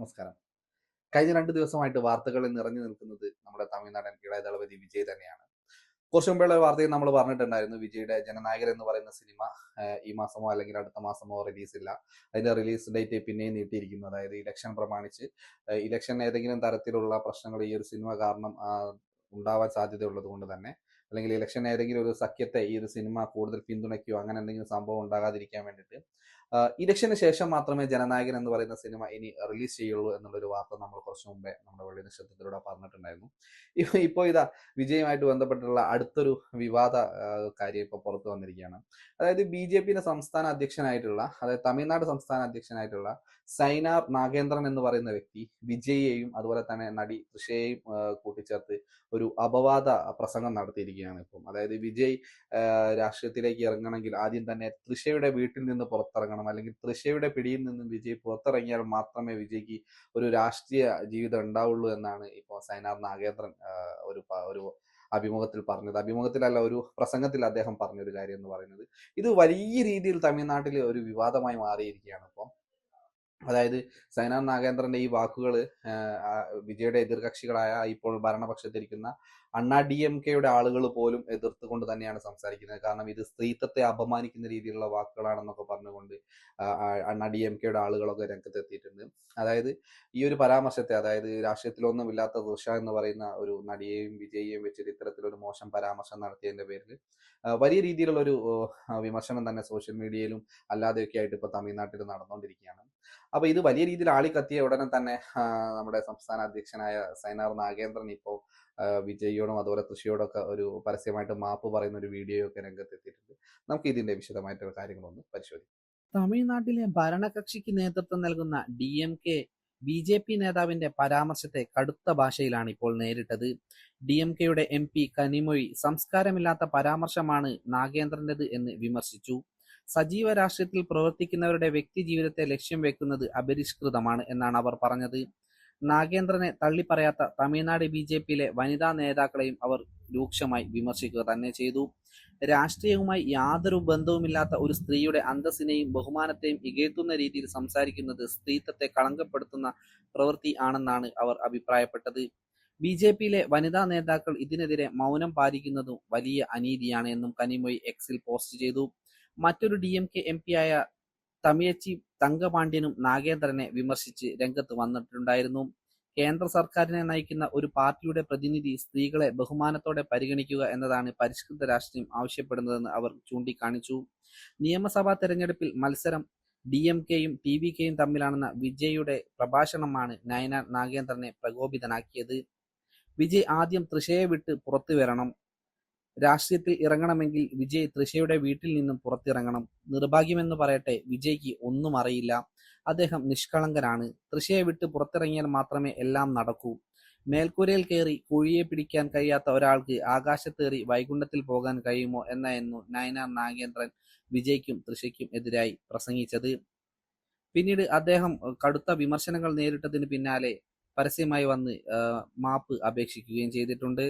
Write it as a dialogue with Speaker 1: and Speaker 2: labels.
Speaker 1: നമസ്കാരം. കഴിഞ്ഞ രണ്ട് ദിവസമായിട്ട് വാർത്തകളിൽ നിറഞ്ഞു നിൽക്കുന്നത് നമ്മുടെ തമിഴ്നാടൻ ഇളയ ദളപതി വിജയ് തന്നെയാണ്. കുറച്ചു മുമ്പുള്ള വാർത്തയിൽ നമ്മൾ പറഞ്ഞിട്ടുണ്ടായിരുന്നു വിജയുടെ ജനനായകൻ എന്ന് പറയുന്ന സിനിമ ഈ മാസമോ അല്ലെങ്കിൽ അടുത്ത മാസമോ റിലീസ് ഇല്ല. അതിന്റെ റിലീസ് ഡേറ്റ് പിന്നെയും നീട്ടിയിരിക്കുന്നു. അതായത് ഇലക്ഷൻ പ്രമാണിച്ച് ഇലക്ഷൻ ഏതെങ്കിലും തരത്തിലുള്ള പ്രശ്നങ്ങൾ ഈ ഒരു സിനിമ കാരണം ഉണ്ടാവാൻ സാധ്യതയുള്ളത് കൊണ്ട് തന്നെ അല്ലെങ്കിൽ ഇലക്ഷൻ ഏതെങ്കിലും ഒരു സഖ്യത്തെ ഈ ഒരു സിനിമ കൂടുതൽ പിന്തുണയ്ക്കുകയോ അങ്ങനെ എന്തെങ്കിലും സംഭവം ഉണ്ടാകാതിരിക്കാൻ വേണ്ടിയിട്ട് ഇലക്ഷന് ശേഷം മാത്രമേ ജനനായകൻ എന്ന് പറയുന്ന സിനിമ ഇനി റിലീസ് ചെയ്യുള്ളൂ എന്നുള്ളൊരു വാർത്ത നമ്മൾ കുറച്ച് മുമ്പേ നമ്മുടെ വെള്ളി നക്ഷത്രത്തിലൂടെ പറഞ്ഞിട്ടുണ്ടായിരുന്നു. ഇപ്പൊ ഇപ്പോൾ ഇതാ വിജയമായിട്ട് ബന്ധപ്പെട്ടുള്ള അടുത്തൊരു വിവാദ കാര്യം ഇപ്പോൾ പുറത്തു വന്നിരിക്കുകയാണ്. അതായത് ബി ജെ പിയുടെ സംസ്ഥാന അധ്യക്ഷനായിട്ടുള്ള അതായത് തമിഴ്നാട് സംസ്ഥാന അധ്യക്ഷനായിട്ടുള്ള സൈനാർ നാഗേന്ദ്രൻ എന്ന് പറയുന്ന വ്യക്തി വിജയെയും അതുപോലെ തന്നെ നടി തൃഷയെയും കൂട്ടിച്ചേർത്ത് ഒരു അപവാദ പ്രസംഗം നടത്തിയിരിക്കുകയാണ് ഇപ്പം. അതായത് വിജയ് രാഷ്ട്രീയത്തിലേക്ക് ഇറങ്ങണമെങ്കിൽ ആദ്യം തന്നെ തൃഷയുടെ വീട്ടിൽ നിന്ന് പുറത്തിറങ്ങണം അല്ലെങ്കിൽ തൃശയുടെ പിടിയിൽ നിന്നും വിജയ് പുറത്തിറങ്ങിയാൽ മാത്രമേ വിജയ്ക്ക് ഒരു രാഷ്ട്രീയ ജീവിതം ഉണ്ടാവുള്ളൂ എന്നാണ് ഇപ്പോൾ സൈനാർ നാഗേന്ദ്രൻ ഒരു ഒരു അഭിമുഖത്തിൽ പറഞ്ഞത്. അഭിമുഖത്തിലല്ല ഒരു പ്രസംഗത്തിൽ അദ്ദേഹം പറഞ്ഞൊരു കാര്യം എന്ന് പറയുന്നത്. ഇത് വലിയ രീതിയിൽ തമിഴ്നാട്ടിൽ ഒരു വിവാദമായി മാറിയിരിക്കുകയാണ് ഇപ്പോൾ. അതായത് സൈന നാഗേന്ദ്രന്റെ ഈ വാക്കുകൾ വിജയുടെ എതിർകക്ഷികളായ ഇപ്പോൾ ഭരണപക്ഷത്തിരിക്കുന്ന അണ്ണാ ഡി എം കെയുടെ ആളുകൾ പോലും എതിർത്തുകൊണ്ട് തന്നെയാണ് സംസാരിക്കുന്നത്. കാരണം ഇത് സ്ത്രീത്വത്തെ അപമാനിക്കുന്ന രീതിയിലുള്ള വാക്കുകളാണെന്നൊക്കെ പറഞ്ഞുകൊണ്ട് അണ്ണാ ഡി എം കെയുടെ ആളുകളൊക്കെ രംഗത്തെത്തിയിട്ടുണ്ട്. അതായത് ഈ ഒരു പരാമർശത്തെ അതായത് രാഷ്ട്രീയത്തിലൊന്നും ഇല്ലാത്ത ദുഷ എന്ന് പറയുന്ന ഒരു നടിയെയും വിജയെയും വെച്ചിട്ട് ഇത്തരത്തിലൊരു മോശം പരാമർശം നടത്തിയതിന്റെ പേരിൽ വലിയ രീതിയിലുള്ള ഒരു വിമർശനം തന്നെ സോഷ്യൽ മീഡിയയിലും അല്ലാതെയൊക്കെ ആയിട്ട് ഇപ്പൊ തമിഴ്നാട്ടിൽ നടന്നുകൊണ്ടിരിക്കുകയാണ് അപ്പൊ ഇത് വലിയ രീതിയിൽ ആളിക്കത്തിയ ഉടനെ തന്നെ നമ്മുടെ സംസ്ഥാന അധ്യക്ഷനായ സൈനാർ നാഗേന്ദ്രൻ ഇപ്പോൾ വിജയിയോടും അതുപോലെ തൃശിയോടൊക്കെ ഒരു പരസ്യമായിട്ട് മാപ്പ് പറയുന്ന ഒരു വീഡിയോ ഒക്കെ രംഗത്തെത്തിയിട്ടുണ്ട്. നമുക്ക് ഇതിന്റെ വിശദമായിട്ടുള്ള കാര്യങ്ങളൊന്ന് പരിശോധിക്കാം.
Speaker 2: തമിഴ്നാട്ടിലെ ഭരണകക്ഷിക്ക് നേതൃത്വം നൽകുന്ന D M K B J P നേതാവിന്റെ പരാമർശത്തെ കടുത്ത ഭാഷയിലാണ് ഇപ്പോൾ നേരിട്ടത്. ഡി എം കെയുടെ എം പി കനിമൊഴി സംസ്കാരമില്ലാത്ത പരാമർശമാണ് നാഗേന്ദ്രന്റേത് എന്ന് വിമർശിച്ചു. സജീവ രാഷ്ട്രീയത്തിൽ പ്രവർത്തിക്കുന്നവരുടെ വ്യക്തി ജീവിതത്തെ ലക്ഷ്യം വെക്കുന്നത് അപരിഷ്കൃതമാണ് എന്നാണ് അവർ പറഞ്ഞത്. നാഗേന്ദ്രനെ തള്ളിപ്പറയാത്ത തമിഴ്നാട് ബി ജെ പിയിലെ വനിതാ നേതാക്കളെയും അവർ രൂക്ഷമായി വിമർശിക്കുക തന്നെ ചെയ്തു. രാഷ്ട്രീയവുമായി യാതൊരു ബന്ധവുമില്ലാത്ത ഒരു സ്ത്രീയുടെ അന്തസ്സിനെയും ബഹുമാനത്തെയും ഇകഴ്ത്തുന്ന രീതിയിൽ സംസാരിക്കുന്നത് സ്ത്രീത്വത്തെ കളങ്കപ്പെടുത്തുന്ന പ്രവൃത്തി ആണെന്നാണ് അവർ അഭിപ്രായപ്പെട്ടത്. ബി ജെ പിയിലെ വനിതാ നേതാക്കൾ ഇതിനെതിരെ മൗനം പാലിക്കുന്നതും വലിയ അനീതിയാണ് എന്നും കനിമൊഴി എക്സിൽ പോസ്റ്റ് ചെയ്തു. മറ്റൊരു D M K M P ആയ തമിയച്ചി തങ്കപാണ്ഡ്യനും നാഗേന്ദ്രനെ വിമർശിച്ച് രംഗത്ത് വന്നിട്ടുണ്ടായിരുന്നു. കേന്ദ്ര സർക്കാരിനെ നയിക്കുന്ന ഒരു പാർട്ടിയുടെ പ്രതിനിധി സ്ത്രീകളെ ബഹുമാനത്തോടെ പരിഗണിക്കുക എന്നതാണ് പരിഷ്കൃത രാഷ്ട്രീയം ആവശ്യപ്പെടുന്നതെന്ന് അവർ ചൂണ്ടിക്കാണിച്ചു. നിയമസഭാ തെരഞ്ഞെടുപ്പിൽ മത്സരം ഡി എം കെയും ടി വി കെയും തമ്മിലാണെന്ന വിജയുടെ പ്രഭാഷണമാണ് നയന നാഗേന്ദ്രനെ പ്രകോപിതനാക്കിയത്. വിജയ് ആദ്യം തൃശയെ വിട്ട് പുറത്തു വരണം രാഷ്ട്രീയത്തിൽ ഇറങ്ങണമെങ്കിൽ വിജയ് തൃശയുടെ വീട്ടിൽ നിന്നും പുറത്തിറങ്ങണം. നിർഭാഗ്യമെന്ന് പറയട്ടെ വിജയ്ക്ക് ഒന്നും അറിയില്ല. അദ്ദേഹം നിഷ്കളങ്കനാണ്. തൃശയെ വിട്ട് പുറത്തിറങ്ങിയാൽ മാത്രമേ എല്ലാം നടക്കൂ. മേൽക്കൂരയിൽ കയറി കുഴിയെ പിടിക്കാൻ കഴിയാത്ത ഒരാൾക്ക് ആകാശത്തേറി വൈകുണ്ഠത്തിൽ പോകാൻ കഴിയുമോ എന്നായിരുന്നു നയനാർ നാഗേന്ദ്രൻ വിജയ്ക്കും തൃശയ്ക്കും എതിരായി പ്രസംഗിച്ചത്. പിന്നീട് അദ്ദേഹം കടുത്ത വിമർശനങ്ങൾ നേരിട്ടതിന് പിന്നാലെ പരസ്യമായി വന്ന് മാപ്പ് അപേക്ഷിക്കുകയും ചെയ്തിട്ടുണ്ട്.